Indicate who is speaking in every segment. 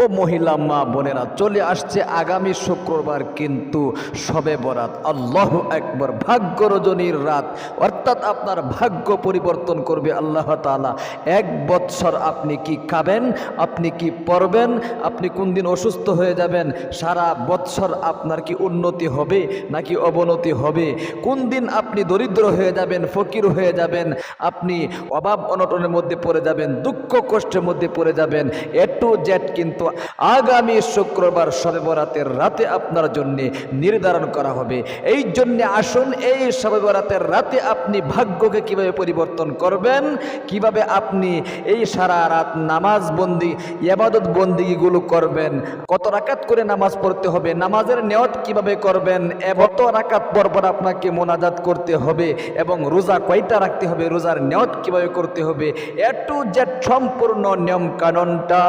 Speaker 1: ও মহিলা মা বোনেরা, চলে আসছে আগামী শুক্রবার কিন্তু সবে বরাত। আল্লাহ একবার ভাগ্য রজনীর রাত। অর্থাৎ আপনার ভাগ্য পরিবর্তন করবে আল্লাহ তাআলা। এক বৎসর আপনি কি খাবেন, আপনি কি পড়বেন, আপনি কোন দিন অসুস্থ হয়ে যাবেন, সারা বৎসর আপনার কি উন্নতি হবে নাকি অবনতি হবে? কোন দিন আপনি দরিদ্র হয়ে যাবেন, ফকির হয়ে যাবেন, আপনি অভাব অনটনের মধ্যে পড়ে যাবেন, দুঃখ কষ্টের মধ্যে পড়ে যাবেন, এ টু জেড কিন্তু আগামী শুক্রবার শবে বরাতের রাতে আপনার জন্য নির্ধারণ করা হবে। এই জন্য আসুন, এই শবে বরাতের রাতে আপনি ভাগ্যকে কীভাবে পরিবর্তন করবেন, কীভাবে আপনি এই সারা রাত নামাজ বন্দি ইয়াবাদত বন্দিগুলো করবেন, কত রাকাত করে নামাজ পড়তে হবে, নামাজের নিয়ত কীভাবে করবেন কত রাকাত পরপর আপনাকে মোনাজাত করতে হবে এবং রোজা কয়টা রাখতে হবে, রোজার নিয়ত কীভাবে করতে হবে, এ টু সম্পূর্ণ নিয়ম কানুনটা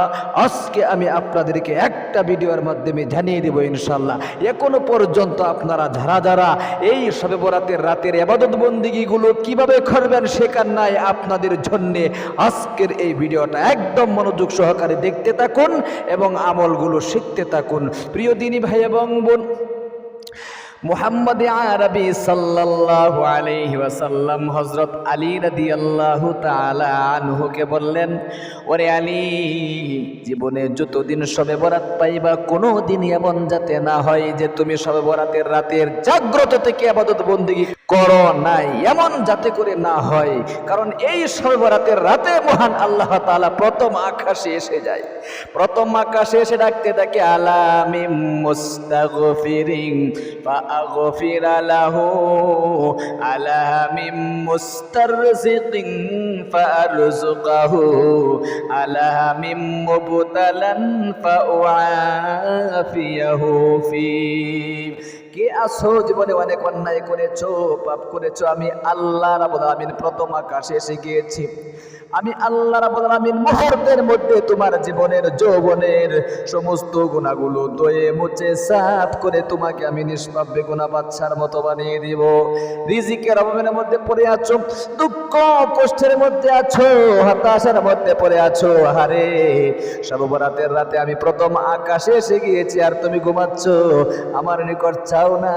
Speaker 1: আজকে আমি আপনাদেরকে একটা ভিডিওর মাধ্যমে জানিয়ে দেবো ইনশাল্লাহ এখনও পর্যন্ত আপনারা যারা যারা এই সবে বরাতের রাতের আবাদত বন্দিগিগুলো কীভাবে করবেন শেখার নাই আপনাদের জন্যে আজকের এই ভিডিওটা একদম মনোযোগ সহকারে দেখতে থাকুন এবং আমলগুলো শিখতে থাকুন। প্রিয় দিনী ভাই এবং বোন মুহাম্মদ আরবি সাল্লাল্লাহু আলাইহি ওয়াসাল্লাম হযরত আলী রাদিয়াল্লাহু তাআলা আনহুকে বললেন, ওরে আলী, জীবনে যতদিন সবে বরাত পাইবা কোনো দিন এমন যাতে না হয় যে তুমি সবে বরাতের রাতের জাগ্রত থেকে আবাদত বন্দেগী করো নাই। এমন যাতে করে না হয়, কারণ এই সবে বরাতের রাতে মহান আল্লাহ তাআলা প্রথম আকাশে এসে যায়। প্রথম আকাশে এসে ডাকতে ডাকে আলামি মুস্তাগফিরিন فأغفر له على من مسترزق فأرزقه على من مبتلا فأعافيه فيه. কে আসো জীবনে অনেক অন্যায় করেছ, পাপ করেছ? আমি আল্লাহ রাবুল আমিন প্রথম আকাশে এসে গিয়েছি। আমি আল্লাহ রাবুল আমিন মুহূর্তের মধ্যে তোমার জীবনের, যৌবনের সমস্ত গুণাগুলো দয়ে মুছে, সাফ করে তোমাকে আমি নিষ্পাপ বেগুনা বাচ্চার মতো বানিয়ে দিব। রিজিকের অভাবের মধ্যে পড়ে আছো, দুঃখ কষ্টের মধ্যে আছো, হতাশার মধ্যে পড়ে আছো। হারে সর্বরাতের রাতে আমি প্রথম আকাশে এসে গিয়েছি, আর তুমি ঘুমাচ্ছ। আমার নিকট চাও না,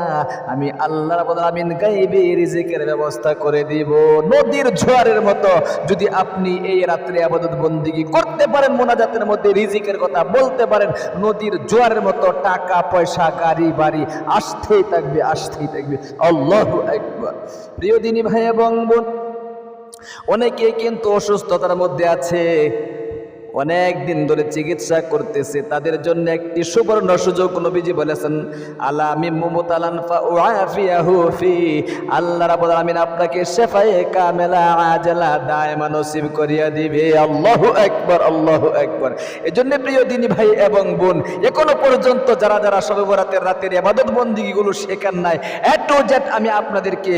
Speaker 1: আমি আল্লাহ আমিন গাইবে রিজিকের ব্যবস্থা করে দিব। নদীর জোয়ারের মতো যদি আপনি এই রাত্রে আবাদত বন্দিগি করতে পারেন, মোনাজাতের মধ্যে রিজিকের কথা বলতে পারেন, নদীর জোয়ারের মতো টাকা, পয়সা, গাড়ি, বাড়ি আসতেই থাকবে আসতেই থাকবে। আল্লাহু একবার প্রিয় দিনী ভাই এবং বোন, অনেকে কিন্তু অসুস্থতার মধ্যে আছে। অনেক দিন ধরে চিকিৎসা করতেছে। তাদের জন্য একটি সুবর্ণ সুযোগ নবীজি বলেছেন আল্লাহ আমি আল্লাহ আলামিন আপনাকে শেফায়ে কামেলা আজলা করিয়া দিবে। এজন্য প্রিয় দিনী ভাই এবং বোন, এখনও পর্যন্ত যারা যারা সবে বরাতের রাতের ইবাদত বন্দিগিগুলো শেখান নাই এ টু আমি আপনাদেরকে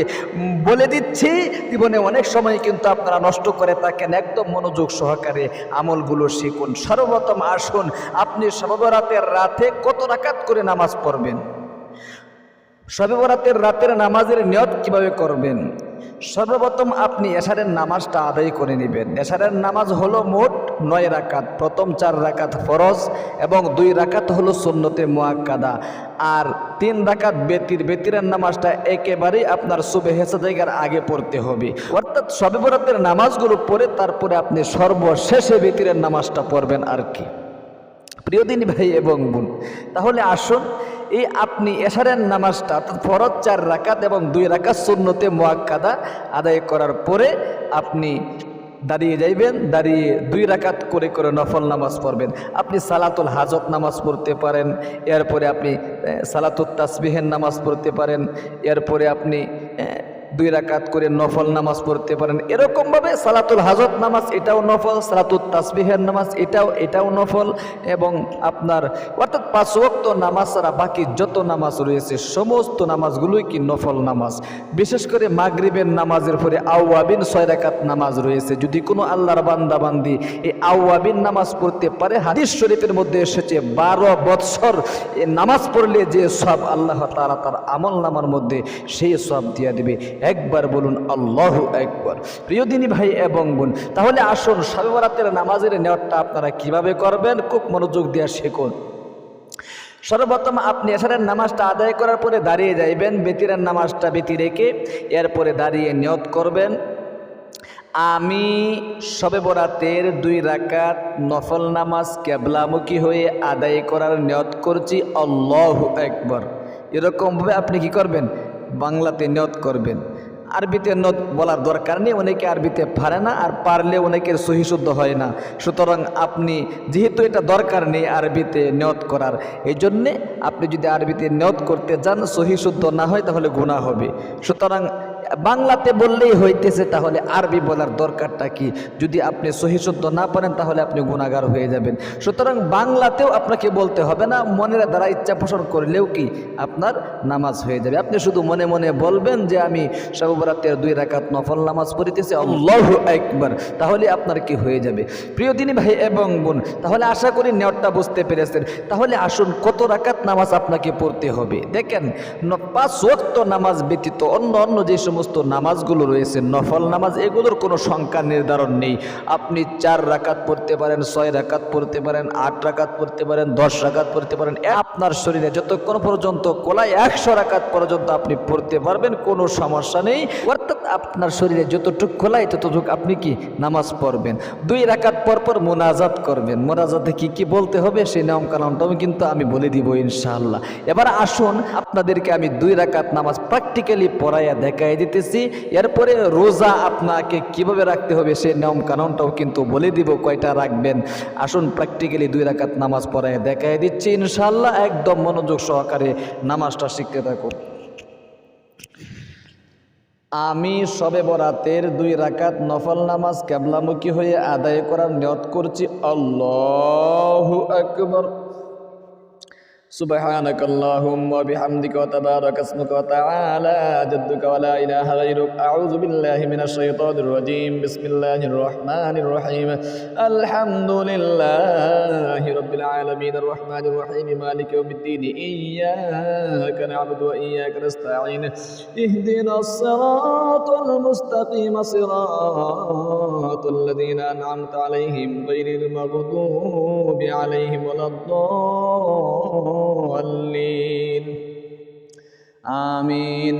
Speaker 1: বলে দিচ্ছি, জীবনে অনেক সময় কিন্তু আপনারা নষ্ট করে থাকেন, একদম মনোযোগ সহকারে আমলগুলো শিখুন। সর্বপ্রথম আসুন, আপনি সর্বরাতের রাতে কত রাকাত করে নামাজ পড়বেন? সবে রাতের নামাজের নিয়ত কীভাবে করবেন? সর্বপ্রথম আপনি এশারের নামাজটা আদায় করে নেবেন। এশারের নামাজ হলো মোট নয় রাকাত। প্রথম চার রাকাত ফরজ এবং দুই রাকাত হলো সুন্নতে মোয়াক্কাদা আর তিন রাকাত বেতির। বেতিরের নামাজটা একেবারেই আপনার সুবে হেসা জায়গার আগে পড়তে হবে। অর্থাৎ সবে বরাতের নামাজগুলো পড়ে তারপরে আপনি সর্বশেষে বেতিরের নামাজটা পড়বেন আর কি। প্রিয় দিনী ভাই এবং বোন, তাহলে আসুন এই আপনি এশারের নামাজটা ফরত চার রাকাত এবং দুই রাকাত শূন্যতে মোয়াক্কাদা আদায় করার পরে আপনি দাঁড়িয়ে যাইবেন, দাঁড়িয়ে দুই রাকাত করে করে নফল নামাজ পড়বেন। আপনি সালাতুল হাজত নামাজ পড়তে পারেন, এরপরে আপনি সালাতুল তাসবিহের নামাজ পড়তে পারেন, এরপরে আপনি দুই রাকাত করে নফল নামাজ পড়তে পারেন। এরকমভাবে সালাতুল হাজত নামাজ, এটাও নফল। সালাতুল তাসবিহের নামাজ, এটাও এটাও নফল। এবং আপনার, অর্থাৎ পাঁচ ওয়াক্ত নামাজ ছাড়া বাকি যত নামাজ রয়েছে, সমস্ত নামাজগুলোই কি নফল নামাজ? বিশেষ করে মাগরিবের নামাজের পরে আউয়াবিন ছয় রাকাত নামাজ রয়েছে। যদি কোনো আল্লাহর বান্দাবান্দি এই আউয়াবিন নামাজ পড়তে পারে, হাদিস শরীফের মধ্যে এসেছে, বারো বৎসর নামাজ পড়লে যে সব আল্লাহ তারা তার আমল নামার মধ্যে সেই সব দিয়ে দেবে। একবার বলুন, আল্লাহ একবার। প্রিয় দিনী ভাই এবং বোন, তাহলে আসুন সবে বরাতের নামাজের নেওয়াটা আপনারা কীভাবে করবেন? খুব মনোযোগ দেওয়া শেখুন। সর্বপ্রথম আপনি এসারের নামাজটা আদায় করার পরে দাঁড়িয়ে যাইবেন, বেতিরের নামাজটা বেতি রেখে এরপরে দাঁড়িয়ে নিয়ত করবেন। আমি সবে বরাতের দুই রাকাত নফল নামাজ কেবলামুখী হয়ে আদায় করার নিয়ত করছি, আল্লাহ একবার। এরকমভাবে আপনি কি করবেন? বাংলাতে নিয়ত করবেন। আরবিতে নত বলার দরকার নেই, অনেকে আরবিতে পারে না আর পারলে অনেকের সহিশুদ্ধ হয় না। সুতরাং আপনি যেহেতু এটা দরকার নেই আরবিতে নিয়ত করার এই জন্যে আপনি যদি আরবিতে নিয়ত করতে যান সহিশুদ্ধ না হয় তাহলে গুণা হবে। সুতরাং বাংলাতে বললেই হইতেছে, তাহলে আরবি বলার দরকারটা কি? যদি আপনি সহিশুদ্ধ না পারেন, তাহলে আপনি গুণাগার হয়ে যাবেন। সুতরাং বাংলাতেও আপনাকে বলতে হবে না, মনের দ্বারা ইচ্ছা পোষণ করলেও কি আপনার নামাজ হয়ে যাবে। আপনি শুধু মনে মনে বলবেন যে, আমি সর্বরাতের দুই রাকাত নফল নামাজ পড়িতেছি, আল্লাহ একবার তাহলে আপনার কি হয়ে যাবে? প্রিয় দিনী ভাই এবং বোন, তাহলে আশা করি নেওয়ারটা বুঝতে পেরেছেন। তাহলে আসুন, কত রাকাত নামাজ আপনাকে পড়তে হবে? দেখেন, পাঁচ ওয়াক্ত নামাজ ব্যতীত অন্য অন্য যে সমস্ত নামাজগুলো রয়েছে, নফল নামাজ, এগুলোর কোনো সংখ্যা নির্ধারণ নেই। আপনি চার রাকাত পড়তে পারেন, ছয় রাকাত পড়তে পারেন, আট রাকাত পড়তে পারেন, দশ রাকাত পড়তে পারেন। আপনার শরীরে যতক্ষণ পর্যন্ত কোলায় একশো রাকাত পর্যন্ত আপনি পড়তে পারবেন, কোনো সমস্যা নেই। অর্থাৎ আপনার শরীরে যতটুকু খোলায় ততটুক আপনি কি নামাজ পড়বেন? দুই রাকাত পর পর মোনাজাত করবেন। মোনাজাতে কি কি বলতে হবে? সেই নিয়ম কানুনটাও কিন্তু আমি বলে দিব ইনশাআল্লাহ। এবার আসুন, আপনাদেরকে আমি দুই রাকাত নামাজ প্র্যাকটিক্যালি পড়াইয়া দেখাই দিতেছি। এরপরে রোজা আপনাকে কীভাবে রাখতে হবে সেই নিয়ম কানুনটাও কিন্তু বলে দিব, কয়টা রাখবেন? আসুন প্র্যাকটিক্যালি দুই রাকাত নামাজ পড়াইয়া দেখাই দিচ্ছি ইনশাআল্লাহ। একদম মনোযোগ সহকারে নামাজটা শিখতে থাকুন। আমি সবে বরাতের দুই রাকাত নফল নামাজ কেবলামুখী হয়ে আদায় করার নিয়ত করছি আল্লাহ আকবর سبحانك اللهم وبحمدك وتبارك اسمك وتعالى جدك ولا إله غيرك أعوذ بالله من الشيطان الرجيم بسم الله الرحمن الرحيم الحمد لله رب العالمين الرحمن الرحيم مالك يوم الدين إياك نعبد وإياك نستعين اهدنا الصراط المستقيم صراط الذين أنعمت عليهم غير المغضوب عليهم ولا الضالين আমিন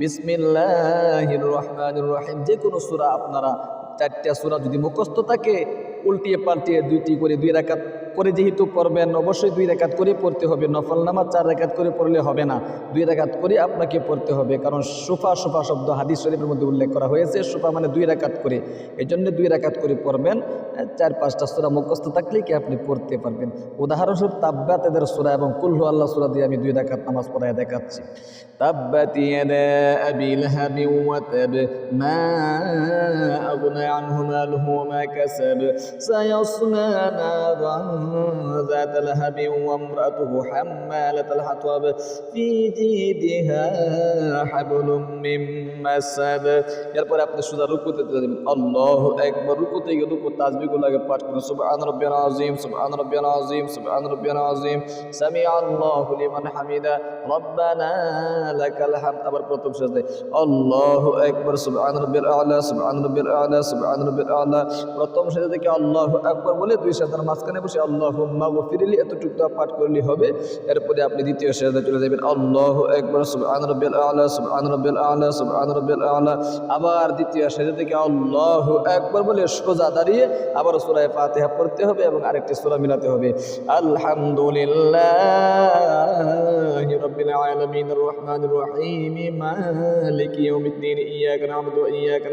Speaker 1: বিসমিল্লাহির রহমানির রহিম যে কোনো সূরা আপনারা চারটা সূরা যদি মুখস্থ থাকে উল্টিয়ে পাল্টিয়ে দুইটি করে দুই রাকাত করে যেহেতু পড়বেন, অবশ্যই দুই রেখাত করে পড়তে হবে। নফল নামাজ চার রেখাত করে পড়লে হবে না। দুই রেখাত করে আপনাকে পড়তে হবে। কারণ সোফা সোফা শব্দ হাদিস শরীফের মধ্যে উল্লেখ করা হয়েছে, সোফা মানে দুই রেখাত করে। এই জন্য দুই রেখাত করে পড়বেন। চার পাঁচটা সুরা মুখস্থ থাকলে কি আপনি পড়তে পারবেন। উদাহরণস্বরূপ, তাব্বাত এদের সুরা এবং কুল্লু আল্লাহ সুরা দিয়ে আমি দুই রেখাত নামাজ পড়ায় দেখাচ্ছি। তাব্বাত আগনা আনহু মালুহু ওয়া মা কাসাব সায়াসলা নারান ذات لهب وامرأته حمالة الحطب في جيدها حبل من مسد এরপরে আপনি সুদা রুকুতে চলে যাবেন আল্লাহ একবার রুকুতে গিয়ে রুকু তাসবিহগুলো আগে পাঠ করুন সুবহান রাব্বিয়াল আযীম সুবহান রাব্বিয়াল আযীম সুবহান রাব্বিয়াল আযীম সামি আল্লাহু লিমান হামিদা রব্বানা লাকাল হামদ আবার প্রথম সাজদায় আল্লাহু আকবার সুবহান রাব্বিয়াল আ'লা সুবহান রাব্বিয়াল আ'লা সুবহান রাব্বিয়াল আ'লা প্রথম সাজদা থেকে আল্লাহু আকবার বলে দুই সাজদার মাঝখানে বসে আল্লাহুম্মা গফিরলি, এতটুকু পাঠ করলে হবে। এরপরে আপনি দ্বিতীয় সাজদা চলে যাবেন। আল্লাহু আকবার, সুবহান রাব্বিয়াল আ'লা, সুবহান রাব্বিয়াল আ'লা, সুবহান রাব্বিয়াল আ'লা। আবার দ্বিতীয় সাজদা থেকে আল্লাহু আকবার বলে সোজা দাঁড়িয়ে আবার সূরা ফাতিহা পড়তে হবে এবং আরেকটি সূরা মিলাতে হবে। আলহামদুলিল্লাহি রাব্বিল আলামিন, রহমানির রহিম, মালিকি ইয়াউমিদ্দিন, ইয়াকা না'বুদু ওয়া ইয়াকা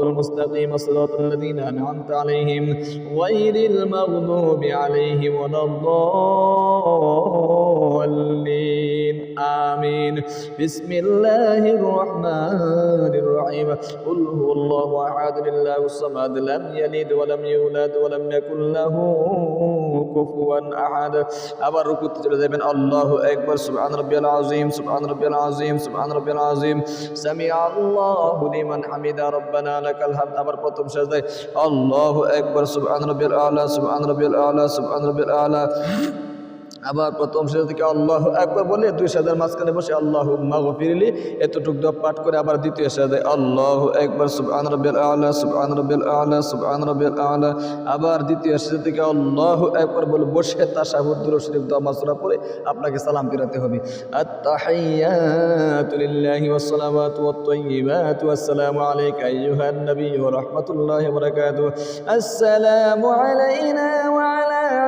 Speaker 1: নাস্তাঈন ইহদিনাস সিরাতাল মুস্তাকিম সিরাতাল লাযীনা আন'আমতা আলাইহিম গায়রিল মাগদুবি আলাইহিম ওয়ালাদ-দাল্লিন আমিন বিসমিল্লাহির রহমানির রহিম قل هو الله احد الله الصمد لم يلد ولم يولد ولم يكن له كفوا احد আবার রুকুতে চলে যাবেন আল্লাহু আকবার সুবহান রাব্বিয়াল আযীম সুবহান রাব্বিয়াল আযীম সুবহান রাব্বিয়াল আযীম সামি আল্লাহু লিমান হামিদা রব্বানা লাকাল হামদ, আমার প্রথম সাজদায় আল্লাহু আকবার, সুবহান রাব্বিল আ'লা, সুবহান রাব্বিল আ'লা, সুবহান রাব্বিল আ'লা। আবার প্রথম সেজদা থেকে আল্লাহ একবার বলে দুই সাজার মাঝখানে বসে আল্লাহ মাগফিরলি এতটুক দোয়া পাঠ করে আবার দ্বিতীয় সাজায় আল্লাহ একবার সুবহান রাব্বিল আলা, সুবহান রাব্বিল আলা, সুবহান রাব্বিল আলা। আবার দ্বিতীয় সেজদা থেকে আল্লাহ একবার বলে বসে তাশাহুদ, দুরূদ শরীফ, দোয়া মাসুরা পড়ে আপনাকে সালাম ফিরাতে হবে। আত-তাহিয়াতু লিল্লাহি ওয়াস সালাওয়াতু ওয়াত তাইয়্যিবাতু আসসালামু আলাইকা আইয়ুহান নাবী ওয়া রাহমাতুল্লাহি ওয়া বারাকাতুহু। আসসালামু আলাইনা ওয়া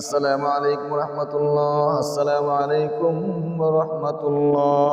Speaker 1: আসসালামু আলাইকুম রহমতুল্লাহ, আসসালামু আলাইকুম রহমতুল্লাহ।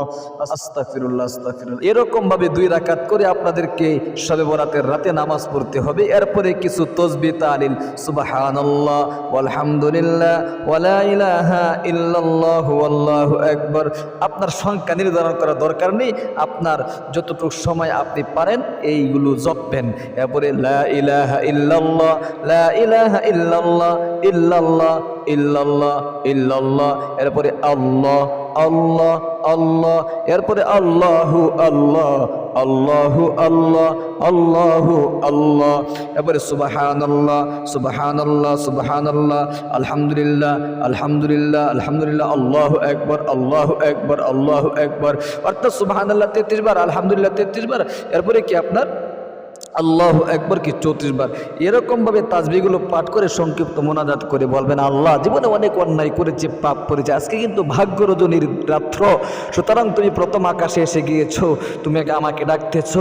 Speaker 1: আস্তাফিরুল্লাহ আস্তাফিরুল্লাহ এরকম ভাবে দুই রাকাত করে আপনাদেরকে সবে বরাতের রাতে নামাজ পড়তে হবে। এরপরে কিছু তসবি তালিল। সুবাহানাল্লাহ আলহামদুলিল্লাহ ওয়ালা ইলাহা ইল্লাল্লাহ আল্লাহু আকবার। আপনার সংখ্যা নির্ধারণ করা দরকার নেই। আপনার যতটুকু সময় আপনি পারেন, এইগুলো জপবেন। এরপরে লা ইলাহা ইল্লাল্লাহ, লা ইলাহা ইল্লাল্লাহ ইল্লাল্লাহ ইল্লাল্লাহ ইল্লাল্লাহ এরপরে আল্লাহ আল্লাহ আল্লাহ, এরপরে আল্লাহু, আল্লাহ আল্লাহু আল্লাহ আল্লাহু, আল্লাহ, এরপরে সুবহানাল্লাহ সুবহানাল্লাহ সুবহানাল্লাহ, আলহামদুলিল্লাহ আলহামদুলিল্লাহ আলহামদুলিল্লাহ, আল্লাহু একবার আল্লাহু একবার আল্লাহু একবার অর্থাৎ সুবহানাল্লাহ তেত্রিশ বার, আলহামদুলিল্লাহ তেত্রিশ বার, এরপরে কি আপনার? আল্লাহ একবার কি চৌত্রিশ বার। এরকমভাবে তাজবিগুলো পাঠ করে সংক্ষিপ্ত মোনাজাত করে বলবেন, আল্লাহ, জীবনে অনেক অন্যায় করেছে, পাপ করেছে, আজকে কিন্তু ভাগ্য রজনীর রাত্র। সুতরাং তুমি প্রথম আকাশে এসে গিয়েছো, তুমি আমাকে ডাকতেছ,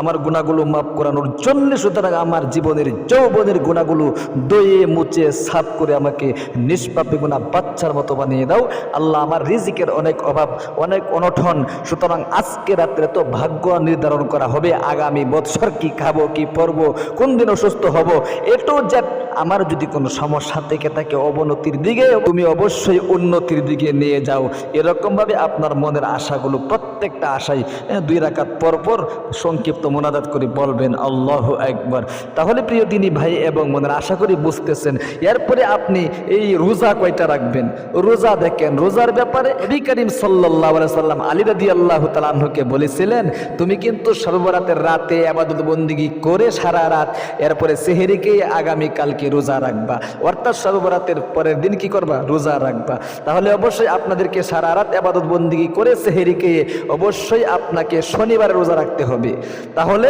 Speaker 1: আমার গুণাগুলো মাফ করানোর জন্য সুতরাং আমার জীবনের যৌবনের গুণাগুলো দয়ে মুচে সাফ করে আমাকে নিষ্পাপে গুণা বাচ্চার মতো বানিয়ে দাও। আল্লাহ, আমার রিজিকের অনেক অভাব, অনেক অনঠন সুতরাং আজকে রাত্রে তো ভাগ্য নির্ধারণ করা হবে, আগামী বৎসর কি খাব, কি পরবো, কোন দিন অসুস্থ হব, এটু জেড আমার যদি কোনো সমস্যা থেকে থাকে অবনতির দিকে, তুমি অবশ্যই উন্নতির দিকে নিয়ে যাও। এরকমভাবে আপনার মনের আশাগুলো প্রত্যেকটা আশাই দুই রাকাত পর পর সংক্ষিপ্ত মোনাজাত করে বলবেন, আল্লাহ একবার তাহলে প্রিয় দিনী ভাই এবং মনের আশা করি বুঝতেছেন, এরপরে আপনি এই রোজা কয়টা রাখবেন? রোজা দেখেন, রোজার ব্যাপারে নবী করিম সাল্লাহ সাল্লাম আলী রাদি আল্লাহ তালাহুকে বলেছিলেন, তুমি কিন্তু সর্বরাতের রাতে আবাদত বন্দিগি করে সারা রাত। এরপরে সেহেরিকেই আগামীকালকে রোজা রাখবা। অর্থাৎ সর্বরাতের পরের দিন কি করবা? রোজা রাখবা। তাহলে অবশ্যই আপনাদেরকে সারা রাত আবাদত বন্দিগি করে সেহেরিকে অবশ্যই আপনাকে শনিবারে রোজা রাখতে হবে। তাহলে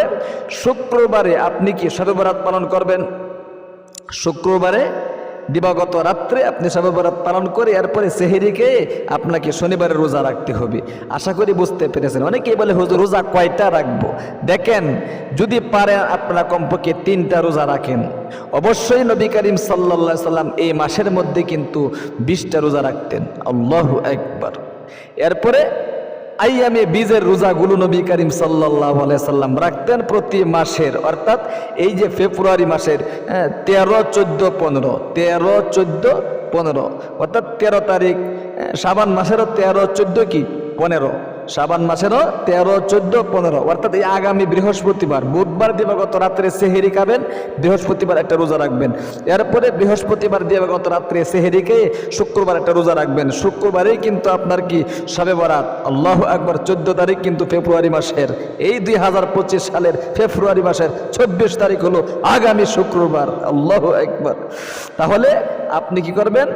Speaker 1: শুক্রবারে আপনি কি সর্বরাত পালন করবেন? শুক্রবারে দিবাগত রাত্রে আপনি সর্বরাত পালন করে এরপরে সেহেরিকে আপনাকে শনিবারে রোজা রাখতে হবে। আশা করি বুঝতে পেরেছেন। অনেকেই বলে, হুজুর, রোজা কয়টা রাখব? দেখেন, যদি পারেন আপনারা কমপক্ষে তিনটা রোজা রাখেন। অবশ্যই নবী করিম সাল্লা সাল্লাম এই মাসের মধ্যে কিন্তু বিশটা রোজা রাখতেন। আল্লাহ একবার এরপরে আইয়ামে বীজের রোজাগুলো নবী করিম সাল্লাহ সাল্লাম রাখতেন প্রতি মাসের। অর্থাৎ এই যে ফেব্রুয়ারি মাসের হ্যাঁ, তেরো চোদ্দ পনেরো তেরো চোদ্দ পনেরো। অর্থাৎ তেরো তারিখ হ্যাঁ, সাবান মাসেরও তেরো চোদ্দ কি? পনেরো। সাবান মাসেরও তেরো, চোদ্দ, পনেরো। অর্থাৎ এই আগামী বৃহস্পতিবার, বুধবার দিবাগত রাত্রে সেহেরি খাবেন, বৃহস্পতিবার একটা রোজা রাখবেন। এরপরে বৃহস্পতিবার দিবাগত রাত্রে সেহেরিকে শুক্রবার একটা রোজা রাখবেন। শুক্রবারেই কিন্তু আপনার কি? সবে বরাত। আল্লাহ একবার চোদ্দ তারিখ কিন্তু ফেব্রুয়ারি মাসের। এই দুই হাজার পঁচিশ সালের ফেব্রুয়ারি মাসের চব্বিশ তারিখ হলো আগামী শুক্রবার। আল্লাহ একবার তাহলে আপনি কি করবেন?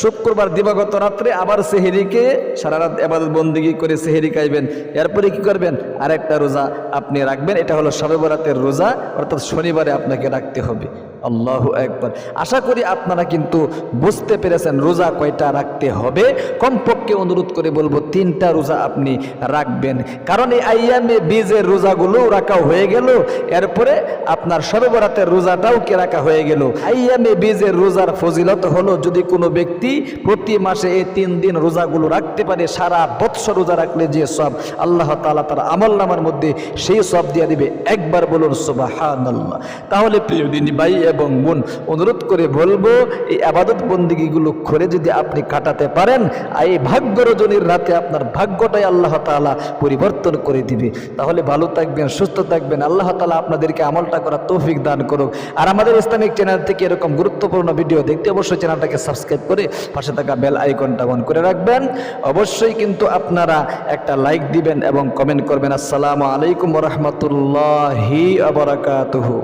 Speaker 1: শুক্রবার দিবাগত রাত্রে আবার সেহেরিকে সারা রাত এবাদত বন্দিগি করে সেহেরি খাইবেন। এরপরে কি করবেন? আরেকটা রোজা আপনি রাখবেন। এটা হলো সবে বরাতের রোজা, অর্থাৎ শনিবারে আপনাকে রাখতে হবে। আল্লাহ একবার আশা করি আপনারা কিন্তু বুঝতে পেরেছেন রোজা কয়টা রাখতে হবে। কমপক্ষে অনুরোধ করে বলব, তিনটা রোজা আপনি রাখবেন। কারণ এই আইয়ামে বীজের রোজাগুলো রাখা হয়ে গেল, এরপরে আপনার সর্বরাতের রোজাটাও কে রাখা হয়ে গেল? আইয়ামে বীজের রোজার ফজিলত হলো, যদি কোনো ব্যক্তি প্রতি মাসে এই তিন দিন রোজাগুলো রাখতে পারে, সারা বৎসর রোজা রাখলে যে সব আল্লাহ তালা তার আমল নামার মধ্যে সেই সব দিয়ে দিবে। একবার বলুন আল্লাহ তাহলে প্রিয় দিন ভাই এবং বোন অনুরোধ করে বলব, এই আবাদত বন্দিগিগুলো করে যদি আপনি কাটাতে পারেন, আর এই ভাগ্য রজনীর রাতে আপনার ভাগ্যটাই আল্লাহ তাআলা পরিবর্তন করে দিবে। তাহলে ভালো থাকবেন, সুস্থ থাকবেন। আল্লাহ তাআলা আপনাদেরকে আমলটা করার তৌফিক দান করুক। আর আমাদের ইসলামিক চ্যানেল থেকে এরকম গুরুত্বপূর্ণ ভিডিও দেখতে অবশ্যই চ্যানেলটাকে সাবস্ক্রাইব করে পাশে থাকা বেল আইকনটা অন করে রাখবেন। অবশ্যই কিন্তু আপনারা একটা লাইক দিবেন এবং কমেন্ট করবেন। আসসালামু আলাইকুম রহমতুল্লাহি আবরাকাতুহু